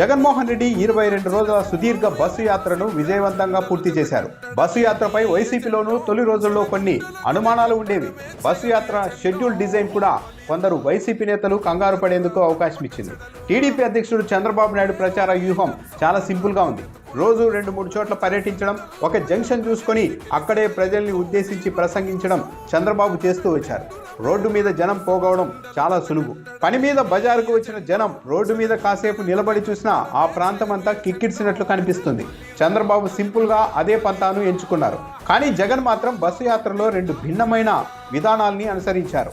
జగన్మోహన్ రెడ్డి ఇరవై రెండు రోజుల సుదీర్ఘ బస్సు యాత్రను విజయవంతంగా పూర్తి చేశారు. బస్సు యాత్రపై వైసీపీలోనూ తొలి రోజుల్లో కొన్ని అనుమానాలు ఉండేవి. బస్సు యాత్ర షెడ్యూల్ డిజైన్ కూడా కొందరు వైసీపీ నేతలు కంగారు పడేందుకు అవకాశం ఇచ్చింది. టీడీపీ అధ్యక్షుడు చంద్రబాబు నాయుడు ప్రచార వ్యూహం చాలా సింపుల్గా ఉంది. రోజు రెండు మూడు చోట్ల పర్యటించడం ఒక జంక్షన్ చూసుకొని అక్కడే ప్రజల్ని ఉద్దేశించి ప్రసంగించడం చంద్రబాబు చేస్తూ వచ్చారు. రోడ్డు మీద జనం పోగవడం చాలా సులువు. పని మీద బజారుకు వచ్చిన జనం రోడ్డు మీద కాసేపు నిలబడి చూసినా ఆ ప్రాంతం అంతా కిక్కిడ్చినట్లు కనిపిస్తుంది. చంద్రబాబు సింపుల్గా అదే పంతాను ఎంచుకున్నారు. కానీ జగన్ మాత్రం బస్సు యాత్రలో రెండు భిన్నమైన విధానాల్ని అనుసరించారు.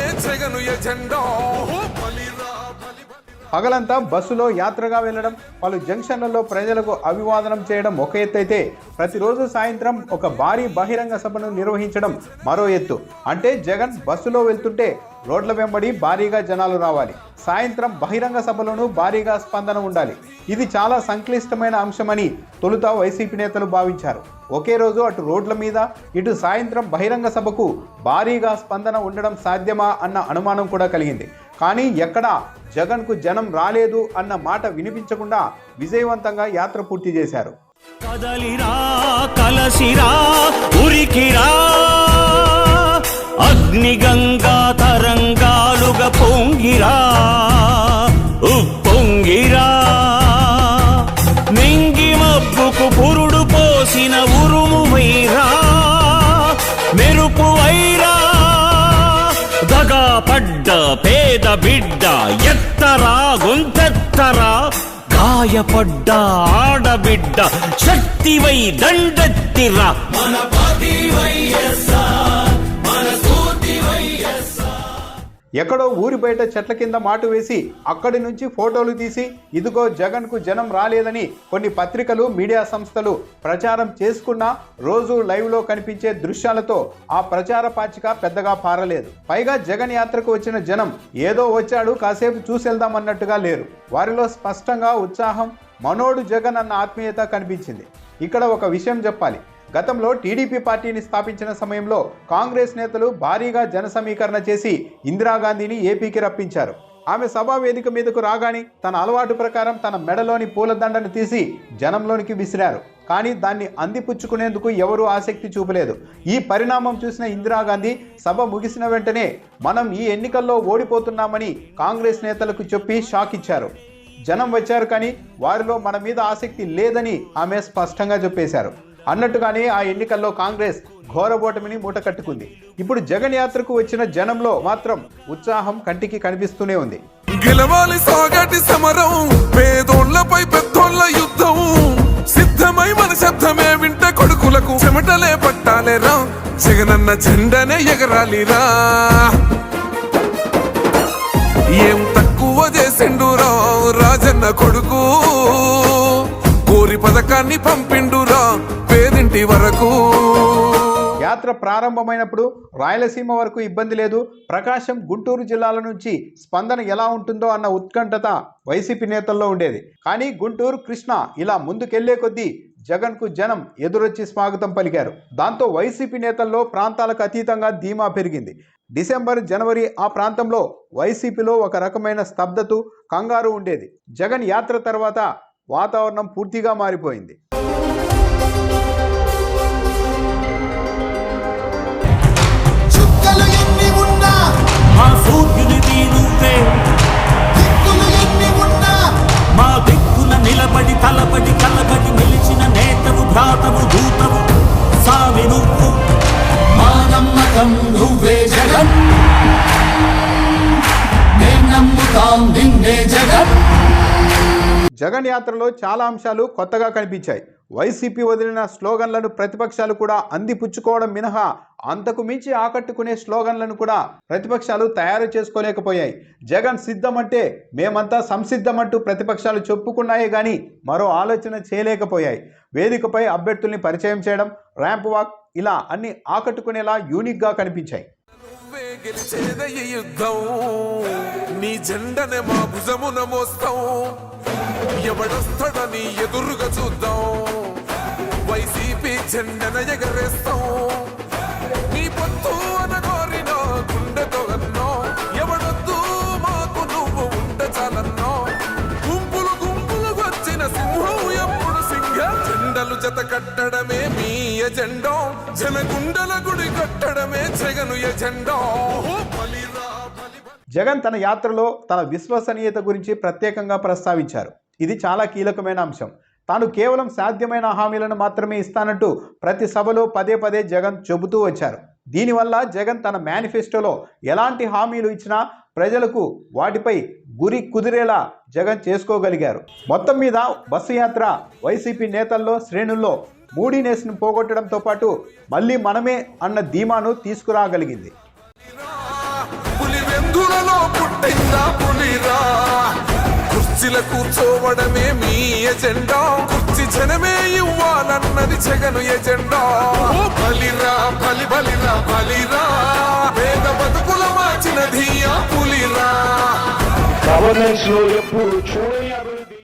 జగను ఎజెండా పగలంతా బస్సులో యాత్రగా వెళ్ళడం పలు జంక్షన్లలో ప్రజలకు అభివాదనం చేయడం ఒక ఎత్తు అయితే ప్రతిరోజు సాయంత్రం ఒక భారీ బహిరంగ సభను నిర్వహించడం మరో ఎత్తు. అంటే జగన్ బస్సులో వెళ్తుంటే రోడ్ల వెంబడి భారీగా జనాలు రావాలి. సాయంత్రం బహిరంగ సభలోనూ భారీగా స్పందన ఉండాలి. ఇది చాలా సంక్లిష్టమైన అంశమని తొలుత వైసీపీ నేతలు భావించారు. ఒకే రోజు అటు రోడ్ల మీద ఇటు సాయంత్రం బహిరంగ సభకు భారీగా స్పందన ఉండడం సాధ్యమా అన్న అనుమానం కూడా కలిగింది. కానీ ఎక్కడా జగన్కు జనం రాలేదు అన్న మాట వినిపించకుండా విజయవంతంగా యాత్ర పూర్తి చేశారు. కదలిరా కలసిరా ఉరికిరా. అగ్నిగంగా తరంగాలుగా పొంగిరా ఉప్పొంగిరా. పేద బిడ్డ ఎత్తరా గొంతెత్తరా? గాయపడ్డ ఆడబిడ్డ శక్తివై దండెత్తిరా. మన ఎక్కడో ఊరి బయట చెట్ల కింద మాటు వేసి అక్కడి నుంచి ఫోటోలు తీసి ఇదిగో జగన్కు జనం రాలేదని కొన్ని పత్రికలు మీడియా సంస్థలు ప్రచారం చేసుకున్నా రోజు లైవ్లో కనిపించే దృశ్యాలతో ఆ ప్రచార పాచిక పెద్దగా పారలేదు. పైగా జగన్ యాత్రకు వచ్చిన జనం ఏదో వచ్చాడు కాసేపు చూసెళ్దామన్నట్టుగా లేరు. వారిలో స్పష్టంగా ఉత్సాహం మనోడు జగన్ అన్న ఆత్మీయత కనిపించింది. ఇక్కడ ఒక విషయం చెప్పాలి. గతంలో టీడీపీ పార్టీని స్థాపించిన సమయంలో కాంగ్రెస్ నేతలు భారీగా జన సమీకరణ చేసి ఇందిరాగాంధీని ఏపీకి రప్పించారు. ఆమె సభా వేదిక మీదకు రాగానే తన అలవాటు ప్రకారం తన మెడలోని పూలదండను తీసి జనంలోనికి విసిరారు. కానీ దాన్ని అందిపుచ్చుకునేందుకు ఎవరూ ఆసక్తి చూపలేదు. ఈ పరిణామం చూసిన ఇందిరాగాంధీ సభ ముగిసిన వెంటనే మనం ఈ ఎన్నికల్లో ఓడిపోతున్నామని కాంగ్రెస్ నేతలకు చెప్పి షాక్ ఇచ్చారు. జనం వచ్చారు కానీ వారిలో మన మీద ఆసక్తి లేదని ఆమె స్పష్టంగా చెప్పేశారు. అన్నట్టుగానే ఆ ఎన్నికల్లో కాంగ్రెస్ ఘోరబోటమిని మూట కట్టుకుంది. ఇప్పుడు జగన్ యాత్రకు వచ్చిన జనంలో మాత్రం ఉత్సాహం కంటికి కనిపిస్తూనే ఉంది. గెలవాలి సాగటి సమరం పేదోళ్ళపై పెద్దోళ్ళ యుద్ధం. సిద్ధమై మన శబ్దమే వింట కొడుకులకు చెమటలే పట్టాలేరా? జగనన్న జెండనే ఎగరాలిరా. ఏం తక్కువ చేసిండు రాజన్న కొడుకు? కోరి పథకాన్ని పంపిండు ఇంటి వరకు. యాత్ర ప్రారంభమైనప్పుడు రాయలసీమ వరకు ఇబ్బంది లేదు. ప్రకాశం గుంటూరు జిల్లాల నుంచి స్పందన ఎలా ఉంటుందో అన్న ఉత్కంఠత వైసీపీ నేతల్లో ఉండేది. కానీ గుంటూరు కృష్ణ ఇలా ముందుకెళ్ళే కొద్దీ జగన్కు జనం ఎదురొచ్చి స్వాగతం పలికారు. దాంతో వైసీపీ నేతల్లో ప్రాంతాలకు అతీతంగా ధీమా పెరిగింది. డిసెంబర్ జనవరి ఆ ప్రాంతంలో వైసీపీలో ఒక రకమైన స్తబ్దత కంగారు ఉండేది. జగన్ యాత్ర తర్వాత వాతావరణం పూర్తిగా మారిపోయింది. జగన్ యాత్రలో చాలా అంశాలు కొత్తగా కనిపించాయి. వైసీపీ వదిలిన స్లోగన్లను ప్రతిపక్షాలు కూడా అందిపుచ్చుకోవడం మినహా అంతకు మించి ఆకట్టుకునే స్లోగన్లను కూడా ప్రతిపక్షాలు తయారు చేసుకోలేకపోయాయి. జగన్ సిద్ధమంటే మేమంతా సంసిద్ధమంటూ ప్రతిపక్షాలు చెప్పుకున్నాయే కానీ మరో ఆలోచన చేయలేకపోయాయి. వేదికపై అభ్యర్థుల్ని పరిచయం చేయడం ర్యాంప్ వాక్ ఇలా అన్ని ఆకట్టుకునేలా యూనిక్గా కనిపించాయి. యుద్ధం. నీ జెండనే మా భుజమున మోస్తాం. ఎవడొస్తాడని ఎదురుగా చూద్దాం. వైసీపీ జెండన ఎగరేస్తాం. నీ పొత్తు అనగోరిన గుండెతో అన్నో. ఎవడొద్దు మాకు నువ్వు ఉండ చాలన్నో గుంపులు గుంపులు వచ్చిన సింహం ఎప్పుడు సింహ. జెండలు జత కట్టడమే మీ ఎజెండో. జనగుండల గుడి కట్టడమే జగను ఎజెండో. జగన్ తన యాత్రలో తన విశ్వసనీయత గురించి ప్రత్యేకంగా ప్రస్తావించారు. ఇది చాలా కీలకమైన అంశం. తాను కేవలం సాధ్యమైన హామీలను మాత్రమే ఇస్తానంటూ ప్రతి సభలో పదే పదే జగన్ చెబుతూ వచ్చారు. దీనివల్ల జగన్ తన మేనిఫెస్టోలో ఎలాంటి హామీలు ఇచ్చినా ప్రజలకు వాటిపై గురి కుదిరేలా జగన్ చేసుకోగలిగారు. మొత్తం మీద బస్సు యాత్ర వైసీపీ నేతల్లో శ్రేణుల్లో మూడీనెస్ను పోగొట్టడంతో పాటు మళ్ళీ మనమే అన్న ధీమాను తీసుకురాగలిగింది. రంగులలో పుట్టిందా పులిరా? కుర్చీల కూర్చోవడమే మీ ఎజెండా. కుర్చీ జనమే ఇవ్వాలన్నది జగను ఎజెండా. బలిరా బలి బలిరా బలిరా. పేద బతుకుల మార్చిన ధీయా పులిరా. గవర్నెన్స్లో ఎప్పుడు చూడ.